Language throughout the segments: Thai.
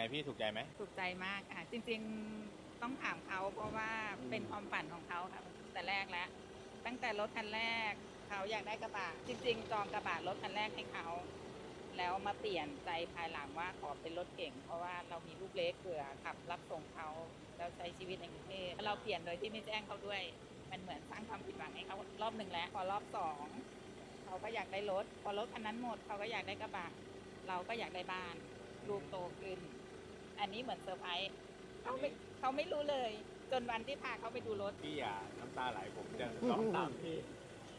ไงพี่ถูกใจไหมถูกใจมากค่ะ จริงๆต้องถามเขาเพราะว่าเป็นความฝันของเขาค่ะแต่แรกแล้ว ตั้งแต่รถคันแรกเขาอยากได้กระบะจริง ๆ จองกระบะรถคันแรกให้เขาแล้วมาเปลี่ยนใจภายหลังว่าขอเป็นรถเก่ง เพราะว่าเรามีลูกเล็กเผื่อขับรับส่งเขาแล้วใช้ชีวิตในกรุงเทพเราเปลี่ยนโดยที่ไม่แจ้งเขาด้วย มันเหมือนสร้างความผิดหวังให้เขารอบหนึ่งแล้วพอรอบสองเขาก็อยากได้รถ พอรถคันนั้นหมดเขาก็อยากได้กระบะเราก็อยากได้บ้านลูกโตขึ้น อันนี้เหมือนเซอร์ไพรส์เขาไม่เขาไม่รู้เลย จนวันที่พาเขาไปดูรถ พี่อะน้ำตาไหลผมจะร้องตามพี่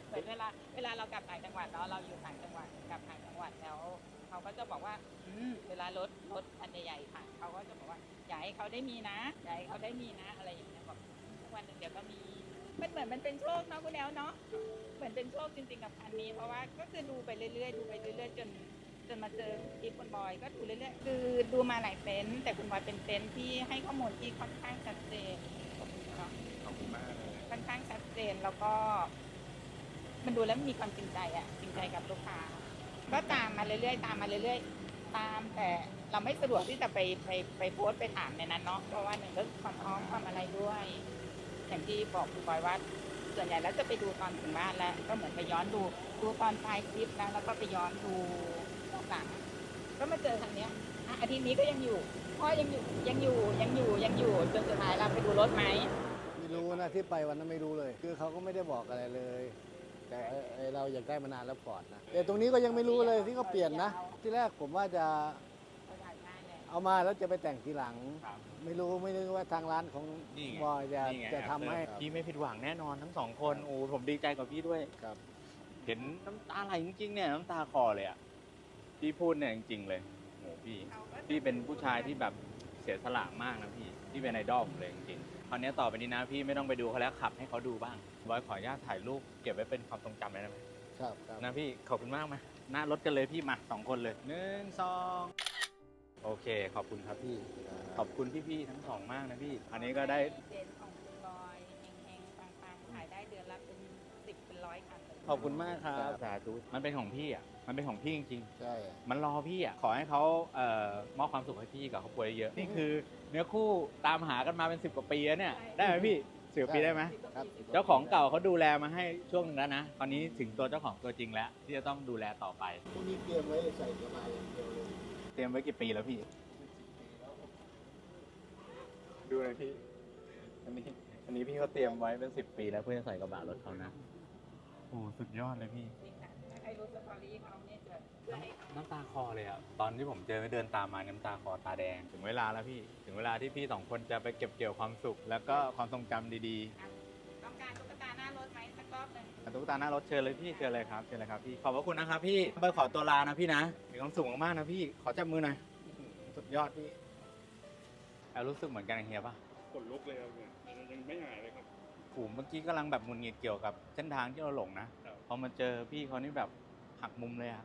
เหมือนเวลาเวลาเรากลับต่างจังหวัดเนาะเราอยู่ต่างจังหวัดกลับต่างจังหวัดแล้วเขาก็จะบอกว่าอืมเวลารถรถคันใหญ่ๆผ่านเขาก็จะบอกว่าอย่าให้เขาได้มีนะอย่าให้เขาได้มีนะ อะไรอย่างเงี้ยบอกทุกวันหนึ่งเดี๋ยวก็มีมันเหมือนมันเป็นโชคเนาะคุณแอลเนาะเหมือนเป็นโชคจริงๆกับคันนี้ เพราะว่าก็คือดูไปเรื่อยๆดูไปเรื่อยๆจน จนมาเจอคลิปคุณบอยก็ดูเรื่อยๆคือดูมาหลายเต็นท์แต่คุณบอยเป็นเต็นท์ที่ให้ข้อมูลที่ค่อนข้างชัดเจนเนาะขอบคุณมากเลยค่อนข้างชัดเจนแล้วก็ มันดูแล้วมีความจริงใจอะจริงใจกับลูกค้า ก็ตามมาเรื่อยๆ ตามมาเรื่อยๆ ตามแต่เราไม่สะดวกที่จะไปไปไปโพสต์ไปถามในนั้นเนาะเพราะว่าหนึ่งก็ความพร้อมความอะไรด้วยอย่างที่บอกคุณบอยว่าส่วนใหญ่แล้วจะไปดูตอนถึงบ้านแล้ว ก็เหมือนไปย้อนดูดูตอนปลายคลิปนะแล้วก็ไปย้อนดู หลัง ก็มาเจอทางเนี้ยอะอาทิตย์นี้ก็ยังอยู่พ่อยังอยู่ยังอยู่ยังอยู่ยังอยู่จนสุดท้ายเราไปดูรถไหมไม่รู้นะที่ไปวันนั้นไม่รู้เลย คือเขาก็ไม่ได้บอกอะไรเลย แต่ไอ้ไอ้เราอยากได้มานานแล้วก่อนนะแต่ตรงนี้ก็ยังไม่รู้เลยที่เขาเปลี่ยนนะ ที่แรกผมว่าจะเขาถ่ายง่ายเลยเอามาแล้วจะไปแต่งทีหลัง ครับ ไม่รู้ไม่นึกว่าทางร้านของนี่ไงบอยจะนี่ไงจะทำให้พี่ไม่ผิดหวังแน่นอนทั้งสองคน โอ้ผมดีใจกับพี่ด้วย ครับ เห็นน้ำตาไหลจริงๆเนี่ยน้ำตาคอเลยอะ พี่พูดเนี่ยจริงๆเลยโอ้พี่ พี่เป็นผู้ชายที่แบบเสียสละมากนะพี่ พี่เป็นไอดอลผมเลยจริงๆคราวนี้ต่อไปนี้นะพี่ไม่ต้องไปดูเขาแล้วขับให้เขาดูบ้างบอยขออนุญาตถ่ายรูปเก็บไว้เป็นความทรงจำเลยได้ไหมครับครับนะพี่ขอบคุณมากไหมหน้ารถกันเลยพี่มาสองคนเลยหนึ่งสองโอเค ขอบคุณครับพี่ ขอบคุณพี่ๆทั้งสองมากนะพี่ อันนี้ก็ได้ เจนของ ขอบคุณมากครับ สาธุมันเป็นของพี่อะ มันเป็นของพี่จริงใช่ ๆ มันรอพี่อะ ขอให้เขาเอ่อมอบความสุขให้พี่กับครอบครัวเยอะๆนี่คือเนื้อคู่ตามหากันมาเป็นสิบกว่าปีแล้วเนี่ย ได้ไหมพี่สิบกว่าปีได้ไหม ครับเจ้าของเก่าเขาดูแลมาให้ช่วงหนึงแล้วนะ ตอนนี้ถึงตัวเจ้าของตัวจริงแล้ว ที่จะต้องดูแลต่อไป พวกนี้เตรียมไว้ใส่กระบะอย่างเดียวเลยเตรียมไว้กี่ปีแล้วพี่ ดูเลยพี่ อันนี้ อันนี้พี่เขาเตรียมไว้เป็นสิบปีแล้วเพื่อจะใส่กระบะรถเขานะโอ้ สุดยอดเลยพี่จริงค่ะถ้าใครรู้สตอรี่เขาเนี่ยจะเพื่อให้เขาน้ำตาคอเลยอะตอนที่ผมเจอเดินตามมาน้ำตาคอตาแดง ถึงเวลาแล้วพี่ ถึงเวลาที่พี่สองคนจะไปเก็บเกี่ยวความสุข แล้วก็ความทรงจำดีต้องการตุ๊กตาหน้ารถไหมสักรอบหนึ่งๆตุ๊กตาหน้ารถเชิญเลยพี่เชิญเลยครับเชิญเลยครับพี่ขอบพระคุณนะครับพี่ไปขอตัวลานะพี่นะมีความสุขมากๆนะพี่ขอจับมือหน่อยสุดยอดพี่แอบรู้สึกเหมือนกันกับเฮียปะขนลุกเลยครับเนี่ยยังไม่หายเลยครับ ผมเมื่อกี้กำลังแบบหงุนงิดเกี่ยวกับเส้นทางที่เราหลงนะครับพ อมาเจอพี่เขานี่แบบหักมุมเลยอะ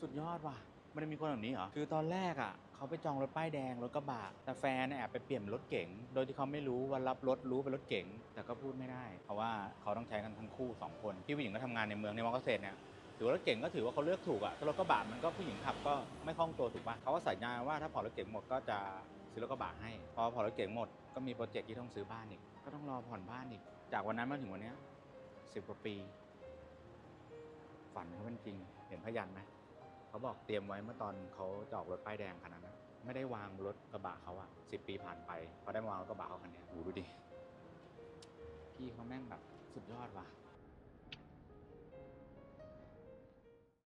สุดยอดว่ะไม่ได้มีคนแบบนี้เหรอ คือตอนแรกอะเขาไปจองรถป้ายแดงรถกระบะแต่แฟนเนี่ยแอบไปเปลี่ยนรถเก๋งโดยที่เขาไม่รู้ว่ารับรถรู้เป็นรถเก๋งแต่ก็พูดไม่ได้ เพราะว่าเขาต้องใช้กันทั้งคู่สองคนพี่ผู้หญิงก็ทำงานในเมืองในมอเกษตรเนี่ยถือว่ารถเก๋งก็ถือว่าเขาเลือกถูกอะถ้ารถกระบะมันก็ผู้หญิงขับก็ไม่คล่องตัวถูกปะเขาก็สัญญาว่าถ้าผ่อนรถเก๋งหมดก็จะซื้อรถกระบะให้ พอผ่อนรถเก๋งหมดก็มีโปรเจกต์ที่ต้องซื้อบ้านอีก ก็ต้องรอผ่อนบ้านอีก จากวันนั้นมาถึงวันนี้สิบกว่าปี ฝันเขาเป็นจริง เห็นพยันไหมเขาบอกเตรียมไว้เมื่อตอนเขาจะออกรถป้ายแดงคันนั้นนะไม่ได้วางรถกระบะเขาอะสิบปีผ่านไปเขาได้มาวางรถกระบะเขาคันเนี้ยดูดิพี่เขาแม่งแบบสุดยอดว่ะ